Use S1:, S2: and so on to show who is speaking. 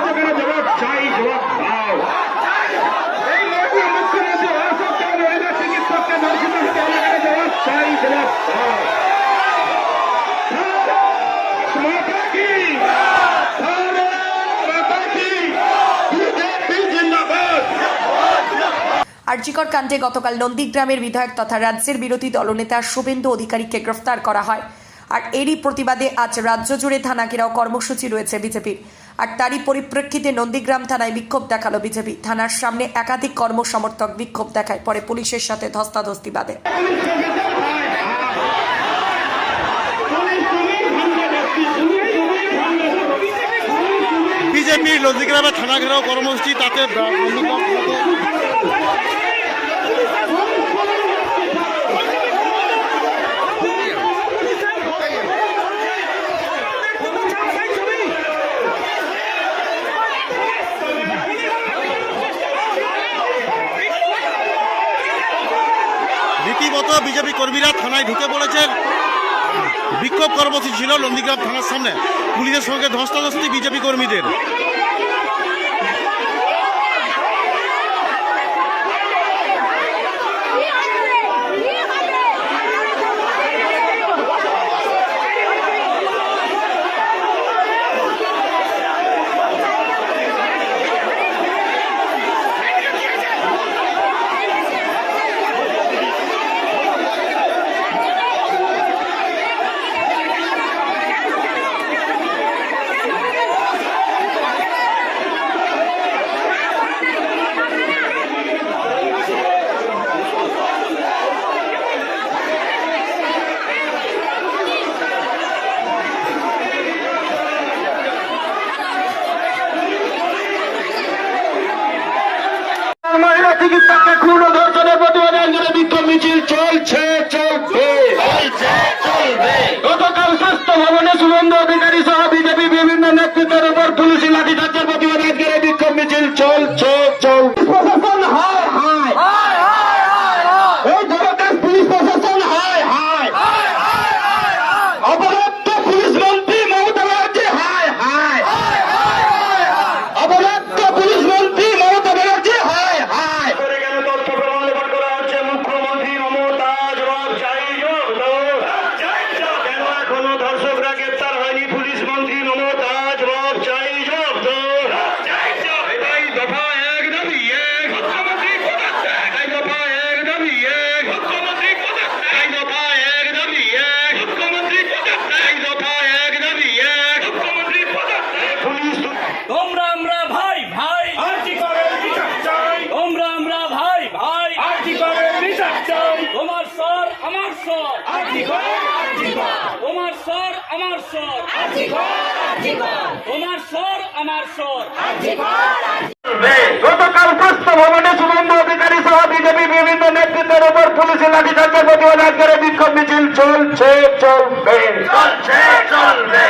S1: হচ্ছে জবাব, চাই জবাব দাও। মুখ্যমন্ত্রী হওয়া সত্ত্বেও মহিলা চিকিৎসককে ধর্ষিত হতে জবাব চাই জবাব দাও। মাতা কি? মাতা কি? বিজেপি জিন্দাবাদ।
S2: আরজিকর কাণ্ডে গতকাল নন্দীগ্রামের বিধায়ক তথা রাজ্যের বিরোধী দলনেতা শুভেন্দু অধিকারীকে গ্রেফতার করা হয়। আর এরই প্রতিবাদে আজ রাজ্য জুড়ে থানা ঘেরাও কর্মসূচি রয়েছে বিজেপির। আর তারই পরিপ্রেক্ষিতে নন্দীগ্রাম থানায় বিক্ষোভ দেখাল বিজেপি। থানার সামনে একাধিক কর্মসমর্থক বিক্ষোভ দেখায়, পরে পুলিশের সাথে ধস্তাধস্তি বাঁধে।
S3: বিজেপি নন্দীগ্রামে থানা ঘেরাও কর্মসূচি, তাতে রীতিমতো বিজেপি কর্মীরা থানায় ঢুকে পড়েছেন। বিক্ষোভ কর্মসূচি ছিল নন্দীগ্রাম থানার সামনে। পুলিশের সঙ্গে ধস্তাধস্তি বিজেপি কর্মীদের।
S1: ও ধর্ষণের প্রতিবাদে আন্দোলনে বিক্ষোভ মিছিল চলছে চলবে। গতকাল স্বাস্থ্য ভবনে সুগন্ধ অধিকারী সহ বিজেপি বিভিন্ন নেতৃত্বের উপর পুলিশি লাঠিচার্জের প্রতিবাদে আজকের বিক্ষোভ মিছিল চলছে চলছে। প্রশাসন হায় এই জনতার পুলিশ প্রশাসন হায় হায় অবরুদ্ধ পুলিশ মন্ত্রী মমতা ব্যানার্জি হায় হায় অবরুদ্ধ পুলিশ মন্ত্রী মমতা ব্যানার্জি হায় হায় করে কেন তথ্য প্রমাণ লোপাট করা হচ্ছে মুখ্যমন্ত্রী মমতা জবাব চাই কেন এখনও ধর্ষকরা গ্রেপ্তার হয়নি পুলিশ মন্ত্রী মমতা জবাব চাই জবাব এটাই দফা এক দাবি এক মুখ্যমন্ত্রী এটাই দফা এক দাবি এক মুখ্যমন্ত্রী এটাই দফা এক দাবি এক মুখ্যমন্ত্রী এটাই দফা এক দাবি এক মুখ্যমন্ত্রী পুলিশ
S4: তোমরা আমরা ভাই ভাই
S1: আর্জি করে বিচার চাই
S4: তোমরা আমরা ভাই ভাই
S1: আর্জি করে বিচার চাই
S4: তোমার স্বর আমার স্বর। তোমার স্বর আমার স্বর। তোমার স্বর আমার স্বর।
S1: গতকাল স্বাস্থ্য ভবনে সুগন্ধ অধিকারী সহ বিজেপি বিভিন্ন নেতৃত্বের উপর পুলিশের লাঠিচার্জের প্রতিবাদ আজকের বিক্ষোভ মিছিল চলছে চলবে। চলছে চলবে।